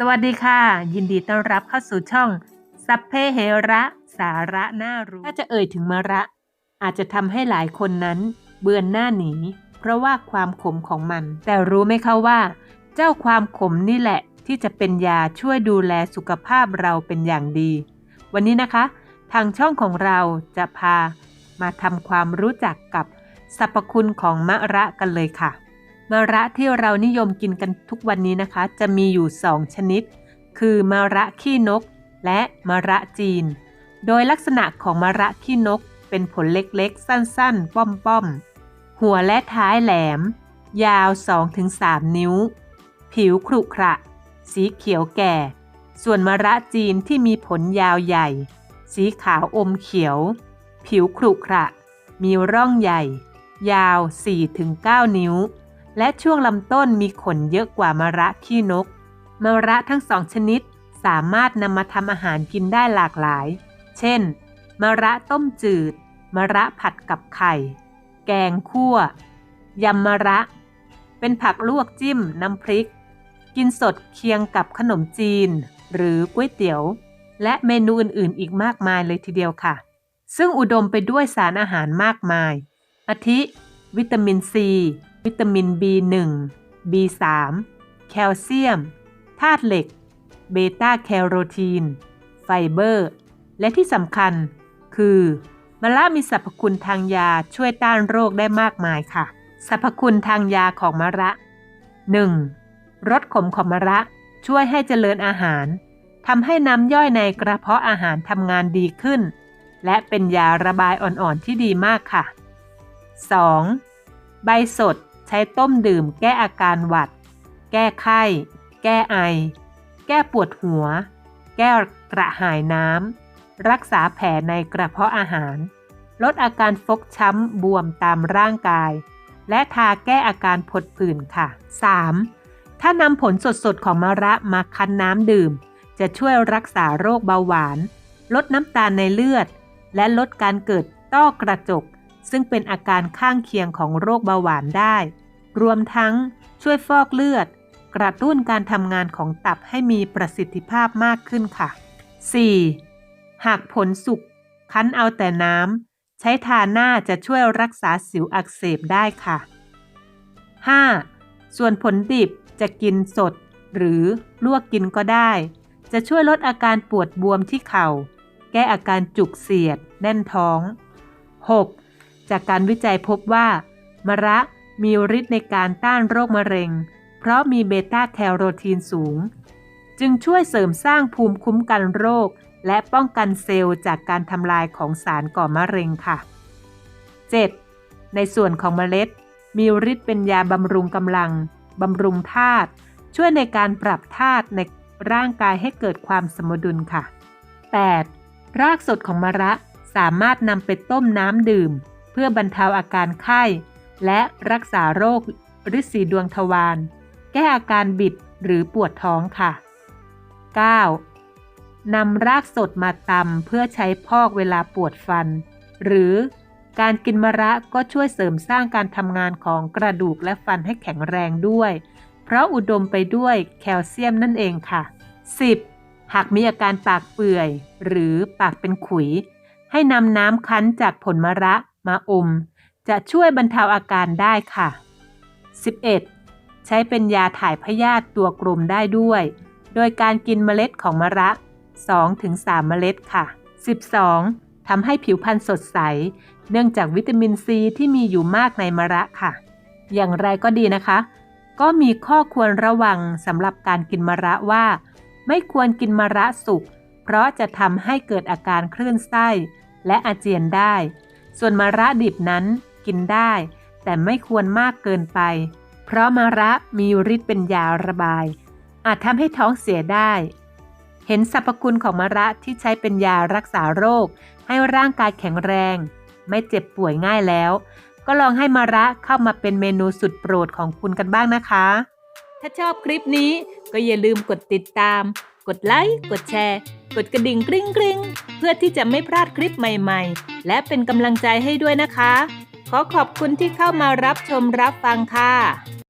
สวัสดีค่ะ ยินดีต้อนรับเข้าสู่ช่องสัพเพเหระสาระน่ารู้ ถ้าจะเอ่ยถึงมะระ อาจจะทำให้หลายคนนั้นเบือนหน้าหนี เพราะว่าความขมของมัน แต่รู้ไหมคะว่า เจ้าความขมนี่แหละ ที่จะเป็นยาช่วยดูแลสุขภาพเราเป็นอย่างดี วันนี้นะคะ ทางช่องของเราจะพามาทำความรู้จักกับสรรพคุณของมะระกันเลยค่ะ มะระที่เรานิยมกินกันทุกวันนี้นะคะ จะมีอยู่ 2 ชนิด คือมะระขี้นก และมะระจีน โดยลักษณะของมะระขี้นก เป็นผลเล็กๆ สั้นๆ ป้อมๆ หัวและท้ายแหลม ยาว 2-3 นิ้ว ผิวขรุขระ สีเขียวแก่ ส่วนมะระจีนที่มีผลยาวใหญ่ สีขาวอมเขียว ผิวขรุขระ มีร่องใหญ่ ยาว 4-9 นิ้ว และช่วงลำต้นมีขนเยอะกว่ามะระขี้นก มะระทั้งสองชนิดสามารถนำมาทำอาหารกินได้หลากหลาย เช่น มะระต้มจืด มะระผัดกับไข่ แกงคั่ว ยำมะระ เป็นผักลวกจิ้มน้ำพริก กินสดเคียงกับขนมจีน หรือก๋วยเตี๋ยว และเมนูอื่นๆ อีกมากมายเลยทีเดียวค่ะ ซึ่งอุดมไปด้วยสารอาหารมากมาย อาทิ วิตามินซี วิตามิน B1 B3 แคลเซียม ธาตุเหล็ก เบต้าแคโรทีน ไฟเบอร์ และที่สำคัญคือมะระมีสรรพคุณทางยาช่วยต้านโรคได้มากมายค่ะ สรรพคุณทางยาของมะระ 1. รสขมของมะระช่วยให้เจริญอาหารทำให้น้ำย่อยในกระเพาะอาหารทำงานดีขึ้น และเป็นยาระบายอ่อนๆที่ดีมากค่ะ 2. ใบสด ใช้ต้มดื่มแก้อาการหวัด แก้ไข้ แก้ไอ แก้ปวดหัว แก้กระหายน้ำ รักษาแผลในกระเพาะอาหาร ลดอาการฟกช้ำบวมตามร่างกาย และทาแก้อาการผดผื่นค่ะ 3. ถ้านำผลสดๆของมะระมาคั้นน้ำดื่ม จะช่วยรักษาโรคเบาหวาน ลดน้ำตาลในเลือด และลดการเกิดต้อกระจกซึ่งเป็นอาการข้างเคียงของโรคเบาหวานได้ รวมทั้งช่วยฟอกเลือด กระตุ้นการทำงานของตับให้มีประสิทธิภาพมากขึ้นค่ะ 4. หากผลสุกคั้นเอาแต่น้ำใช้ทาหน้าจะช่วยรักษาสิวอักเสบได้ค่ะ 5. ส่วนผลดิบจะกินสด หรือลวกกินก็ได้ จะช่วยลดอาการปวดบวมที่เข่า แก้อาการจุกเสียด แน่นท้อง 6. จากการวิจัยพบว่ามะระ มีฤทธิ์ในการต้านโรคมะเร็ง เพราะมีเบต้าแคโรทีนสูง จึงช่วยเสริมสร้างภูมิคุ้มกันโรค และป้องกันเซลล์จากการทำลายของสารก่อมะเร็งค่ะ 7. ในส่วนของเมล็ด มีฤทธิ์เป็นยาบำรุงกำลังบำรุงธาตุช่วยในการปรับธาตุในร่างกายให้เกิดความสมดุลค่ะ 8. รากสดของมะระสามารถนำไปต้มน้ำดื่ม เพื่อบรรเทาอาการไข้ และรักษาโรคฤทธิ์สีดวงทวาร แก้อาการบิดหรือปวดท้องค่ะ 9. นำรากสดมาตำเพื่อใช้พอกเวลาปวดฟัน หรือการกินมะระก็ช่วยเสริมสร้างการทำงานของกระดูกและฟันให้แข็งแรงด้วย เพราะอุดมไปด้วยแคลเซียมนั่นเองค่ะ 10. หากมีอาการปากเปื่อย หรือปากเป็นขุย ให้นำน้ำคั้นจากผลมะระมาอม จะช่วยบรรเทาอาการได้ค่ะ 11. ใช้เป็นยาถ่ายพยาธิตัวกลมได้ด้วย โดยการกินเมล็ดของมะระ 2-3 เมล็ดค่ะ 12. ทำให้ผิวพรรณสดใส เนื่องจากวิตามินซีที่มีอยู่มากในมะระค่ะ อย่างไรก็ดีนะคะ ก็มีข้อควรระวังสำหรับการกินมะระว่า ไม่ควรกินมะระสุก เพราะจะทำให้เกิดอาการคลื่นไส้ และอาเจียนได้ ส่วนมะระดิบนั้น กินได้ แต่ไม่ควรมากเกินไป เพราะมะระมีฤทธิ์เป็นยาระบาย อาจทำให้ท้องเสียได้ เห็นสรรพคุณของมะระที่ใช้เป็นยารักษาโรค ให้ร่างกายแข็งแรง ไม่เจ็บป่วยง่ายแล้ว ก็ลองให้มะระเข้ามาเป็นเมนูสุดโปรดของคุณกันบ้างนะคะ ถ้าชอบคลิปนี้ก็อย่าลืมกดติดตาม กดไลค์ กดแชร์ กดกระดิ่งกริ๊งกริ๊งเพื่อที่จะไม่พลาดคลิปใหม่ ๆ และเป็นกำลังใจให้ด้วยนะคะ ขอขอบคุณที่เข้ามารับชมรับฟังค่ะ